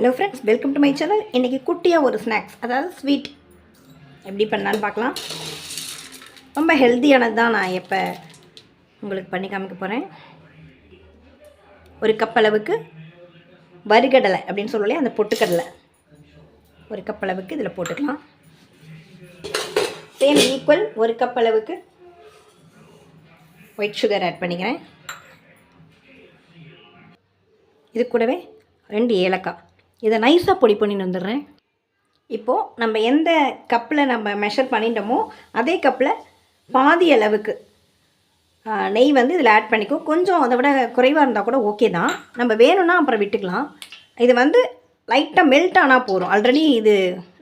Hello friends welcome to my channel இன்றைக்கி குட்டியாக ஒரு ஸ்நாக்ஸ் அதாவது ஸ்வீட் எப்படி பண்ணலான்னு பார்க்கலாம். ரொம்ப ஹெல்த்தியானது தான் நான் எப்போ உங்களுக்கு பண்ணி காமிக்க போகிறேன் ஒரு கப் அளவுக்கு வறுகடலை அப்படின்னு சொல்லலையே அந்த பொட்டுக்கடலை. ஒரு கப் அளவுக்கு இதில் போட்டுக்கலாம். சேம் ஈக்குவல் ஒரு கப் அளவுக்கு ஒயிட் சுகர் ஆட் பண்ணிக்கிறேன். இது கூடவே ரெண்டு ஏலக்காய். இதை நைஸாக பொடி பண்ணிட்டு வந்துடுறேன். இப்போது நம்ம எந்த கப்பில் நம்ம மெஷர் பண்ணிட்டோமோ அதே கப்பில் பாதி அளவுக்கு நெய் வந்து இதில் ஆட் பண்ணிக்கும் கொஞ்சம் அதை விட குறைவாக இருந்தால் கூட ஓகே தான். நம்ம வேணும்னா அப்புறம் விட்டுக்கலாம். இது வந்து லைட்டாக மெல்ட் ஆனால் போதும். ஆல்ரெடி இது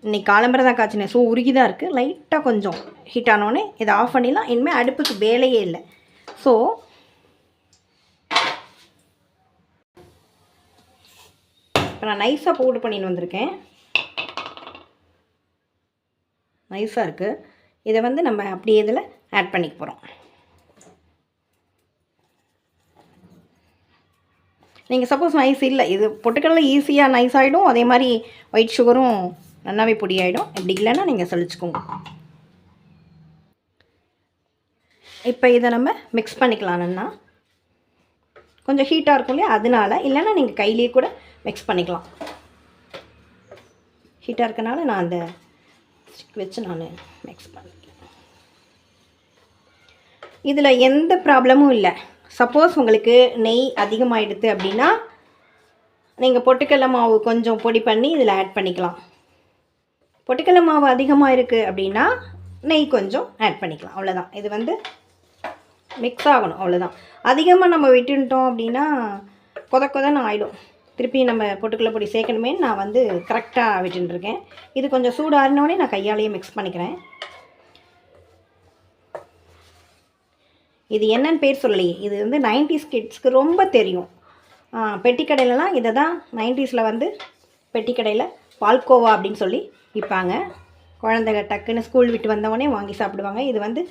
இன்னைக்கு காலம்பரை தான் காய்ச்சினேன் ஸோ உருகி தான் இருக்குது லைட்டாக கொஞ்சம் ஹீட் ஆனோடனே இதை ஆஃப் பண்ணிடலாம். இனிமேல் அடுப்புக்கு வேலையே இல்லை. ஸோ இப்போ நான் நைஸாக பவுடர் பண்ணின்னு வந்திருக்கேன். நைஸாக இருக்குது இதை வந்து நம்ம அப்படியே இதில் ஆட் பண்ணிக்க போகிறோம் நீங்கள் சப்போஸ் நைஸ் இல்லை. இது பொட்டுக்கடலை ஈஸியாக நைஸ் ஆகிடும் அதே மாதிரி ஒயிட் சுகரும் நல்லாவே பொடி ஆகிடும் இப்படி இல்லைன்னா நீங்கள் சளிச்சுக்கோங்க இப்போ இதை நம்ம மிக்ஸ் பண்ணிக்கலாம் நல்லா கொஞ்சம் ஹீட்டாக இருக்கும் இல்லையா? அதனால இல்லைன்னா நீங்கள் கையிலேயே கூட மிக்ஸ் பண்ணிக்கலாம். ஹீட்டாக இருக்கனால நான் அந்த ஸ்டிக் வச்சு நான் மிக்ஸ் பண்ணிக்கிறேன். இதில் எந்த ப்ராப்ளமும் இல்லை. சப்போஸ் உங்களுக்கு நெய் அதிகமாகிடுது அப்படின்னா நீங்கள் பொட்டுக்கடலை மாவு கொஞ்சம் பொடி பண்ணி இதில் ஆட் பண்ணிக்கலாம். பொட்டுக்கடலை மாவு அதிகமாக இருக்குது அப்படின்னா நெய் கொஞ்சம் ஆட் பண்ணிக்கலாம். அவ்வளோதான் இது வந்து மிக்ஸ் ஆகணும். அவ்வளோதான் அதிகமாக நம்ம விட்டுட்டோம் அப்படின்னா கொத கொதன்னு ஆகிடும் திருப்பி நம்ம பொட்டுக்கடலை பொடி சேர்க்கணுமே நான் வந்து கரெக்டாக விட்டுருக்கேன் இது கொஞ்சம் சூடாறினோடனே நான் கையாலேயே மிக்ஸ் பண்ணிக்கிறேன். இது என்னன்னு பேர் சொல்லலையே இது வந்து நைன்டிஸ் கிட்ஸ்க்கு ரொம்ப தெரியும். பெட்டிக்கடையிலலாம் இதை தான் நைன்டிஸில் வந்து பெட்டிக்கடையில் பால்கோவா அப்படின்னு சொல்லி விற்பாங்க. குழந்தைங்க டக்குன்னு ஸ்கூல் விட்டு வந்தவொடனே வாங்கி சாப்பிடுவாங்க. இது வந்து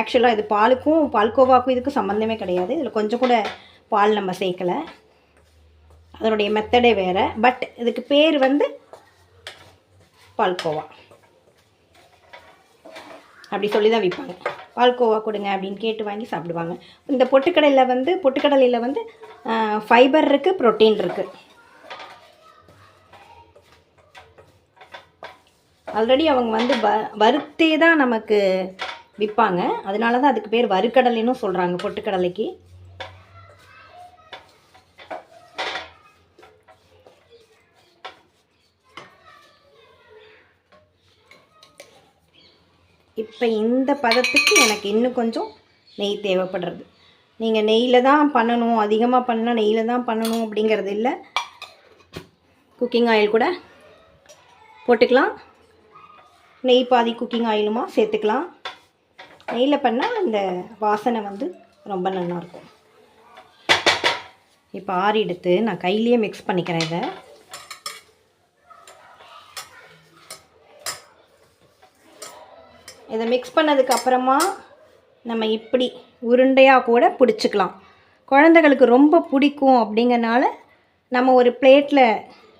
ஆக்சுவலாக இது பாலுக்கும் பால்கோவாக்கும் இதுக்கும் சம்மந்தமே கிடையாது. இதில் கொஞ்சம் கூட பால் நம்ம சேர்க்கலை. அதனுடைய மெத்தடே வேறு. பட் இதுக்கு பேர் வந்து பால்கோவா அப்படி சொல்லி தான் விற்பாங்க பால்கோவா கொடுங்க அப்படின்னு கேட்டு வாங்கி சாப்பிடுவாங்க. இந்த பொட்டுக்கடலையில் வந்து பொட்டுக்கடலையில் வந்து ஃபைபர் இருக்குது ப்ரோட்டீன் இருக்குது ஆல்ரெடி அவங்க வந்து வ வறுத்தே தான் நமக்கு விற்பாங்க அதனால தான் அதுக்கு பேர் வறுக்கடலைன்னு சொல்கிறாங்க பொட்டுக்கடலைக்கு. இப்போ இந்த பதத்துக்கு எனக்கு இன்னும் கொஞ்சம் நெய் தேவைப்படுறது. நீங்கள் நெய்யில் தான் பண்ணணும் அதிகமாக பண்ணால் நெய்யில் தான் பண்ணணும் அப்படிங்கிறது இல்லை. குக்கிங் ஆயில் கூட போட்டுக்கலாம். நெய் பாதி குக்கிங் ஆயிலுமா சேர்த்துக்கலாம். நெய்யில் பண்ணால் அந்த வாசனை வந்து ரொம்ப நல்லாயிருக்கும் இப்போ ஆறி எடுத்து நான் கையிலேயே மிக்ஸ் பண்ணிக்கிறேன் இதை. இதை மிக்ஸ் பண்ணதுக்கு அப்புறமா நம்ம இப்படி உருண்டையாக கூட பிடிச்சிக்கலாம். குழந்தைகளுக்கு ரொம்ப பிடிக்கும் அப்படிங்கறனால நம்ம ஒரு பிளேட்டில்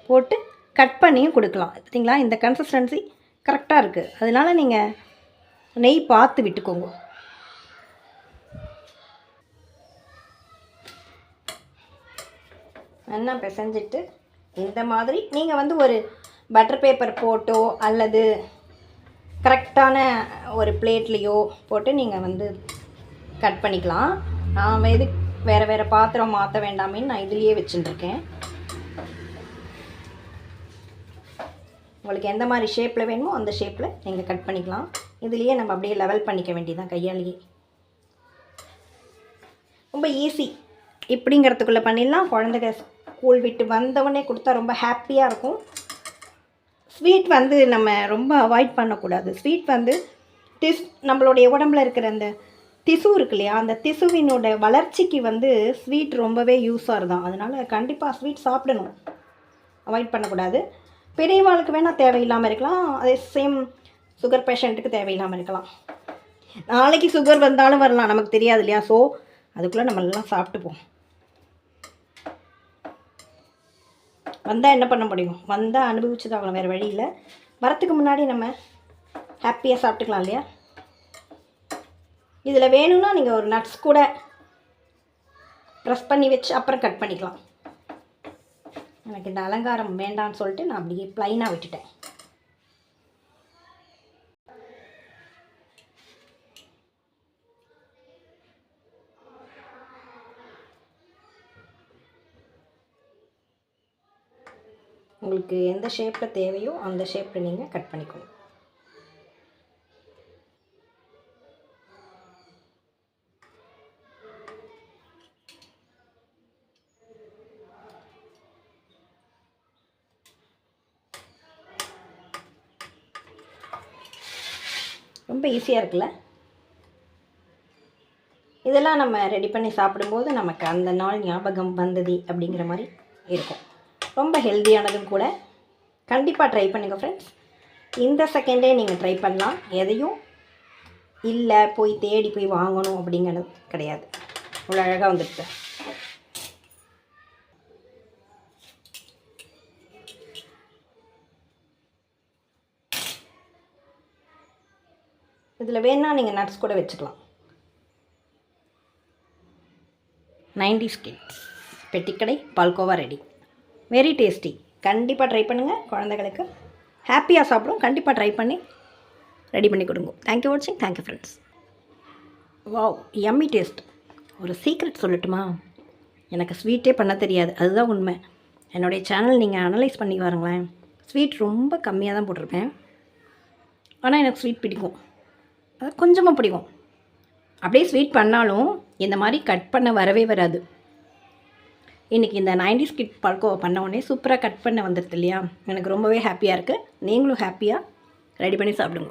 போட்டு கட் பண்ணியும் கொடுக்கலாம். பார்த்தீங்களா? இந்த கன்சிஸ்டன்சி கரெக்டாக இருக்குது அதனால நீங்கள் நெய் பார்த்து விட்டுக்கோங்க. நல்லா பிசைஞ்சிட்டு இந்த மாதிரி நீங்கள் வந்து ஒரு பட்டர் பேப்பர் போட்டோ அல்லது கரெக்டான ஒரு பிளேட்லேயோ போட்டு நீங்கள் வந்து கட் பண்ணிக்கலாம். நான் எது வேறு வேறு பாத்திரம் மாற்ற வேண்டாமேன்னு நான் இதுலேயே வச்சுட்டுருக்கேன் உங்களுக்கு எந்த மாதிரி ஷேப்பில் வேணுமோ அந்த ஷேப்பில் நீங்கள் கட் பண்ணிக்கலாம். இதுலேயே நம்ம அப்படியே லெவல் பண்ணிக்க வேண்டியதான் கையாலேயே. ரொம்ப ஈஸி இப்படிங்கிறதுக்குள்ளே பண்ணிடலாம். குழந்தைங்க ஸ்கூல் விட்டு வந்தவொடனே கொடுத்தா ரொம்ப ஹாப்பியாக இருக்கும். ஸ்வீட் வந்து நம்ம ரொம்ப அவாய்ட் பண்ணக்கூடாது. ஸ்வீட் வந்து திஸ் நம்மளுடைய உடம்புல இருக்கிற அந்த திசு இருக்கு இல்லையா? அந்த திசுவினோட வளர்ச்சிக்கு வந்து ஸ்வீட் ரொம்பவே யூஸாக இருந்தான் அதனால் கண்டிப்பாக ஸ்வீட் சாப்பிடணும். அவாய்ட் பண்ணக்கூடாது. பெரியவாளுக்கு வேணால் தேவையில்லாமல் இருக்கலாம். அதே சேம் சுகர் பேஷண்ட்டுக்கு தேவையில்லாமல் இருக்கலாம். நாளைக்கு சுகர் வந்தாலும் வரலாம். நமக்கு தெரியாது இல்லையா? ஸோ அதுக்குள்ளே நம்ம எல்லாம் சாப்பிட்டுப்போம். வந்தால் என்ன பண்ண முடியும்? வந்தால் அனுபவிச்சு தான் வேறு வழி இல்லை. வரத்துக்கு முன்னாடி நம்ம ஹாப்பியாக சாப்பிட்டுக்கலாம் இல்லையா? இதில் வேணும்னா நீங்கள் ஒரு நட்ஸ் கூட ப்ரெஸ் பண்ணி வச்சு அப்புறம் கட் பண்ணிக்கலாம். எனக்கு இந்த அலங்காரம் வேண்டாம்னு சொல்லிட்டு நான் அப்படியே ப்ளைனாக விட்டுட்டேன். உங்களுக்கு எந்த ஷேப்பில் தேவையோ அந்த ஷேப்பில் நீங்கள் கட் பண்ணிக்கணும் ரொம்ப ஈஸியாக இருக்குல்ல? இதெல்லாம் நம்ம ரெடி பண்ணி சாப்பிடும்போது நமக்கு அந்த நாள் ஞாபகம் வந்தது அப்படிங்கிற மாதிரி இருக்கும். ரொம்ப ஹெல்த்தியானதும் கூட கண்டிப்பாக ட்ரை பண்ணுங்கள் ஃப்ரெண்ட்ஸ் இந்த செகண்டே நீங்கள் ட்ரை பண்ணலாம். எதையும் இல்லை போய் தேடி போய் வாங்கணும் அப்படிங்கிறது கிடையாது. இவ்வளோ அழகாக வந்துடுது இதில் வேணால் நீங்கள் நட்ஸ் கூட வச்சுக்கலாம். நைன்டி ஸ்கிட்ஸ் பெட்டிக்கடை பால்கோவா ரெடி வெரி டேஸ்டி கண்டிப்பாக ட்ரை பண்ணுங்கள் குழந்தைகளுக்கு ஹாப்பியாக சாப்பிடும். கண்டிப்பாக ட்ரை பண்ணி ரெடி பண்ணி கொடுங்க. தேங்க்யூ வாட்சிங் thank you friends wow yummy taste ஒரு சீக்ரெட் சொல்லட்டுமா? எனக்கு ஸ்வீட்டே பண்ண தெரியாது. அதுதான் உண்மை. என்னுடைய சேனல் நீங்கள் அனலைஸ் பண்ணி பாருங்களேன். ஸ்வீட் ரொம்ப கம்மியாக தான் போட்டிருப்பேன். ஆனால் எனக்கு ஸ்வீட் பிடிக்கும். அது கொஞ்சமாக பிடிக்கும். அப்படியே ஸ்வீட் பண்ணாலும் இந்த மாதிரி கட் பண்ண வரவே வராது. இன்றைக்கி இந்த நைன்டி ஸ்கிட் பல்கோவை பண்ண உடனே சூப்பராக கட் பண்ண வந்துடுது இல்லையா? எனக்கு ரொம்பவே ஹாப்பியாக இருக்குது நீங்களும் ஹாப்பியாக ரெடி பண்ணி சாப்பிடுங்க.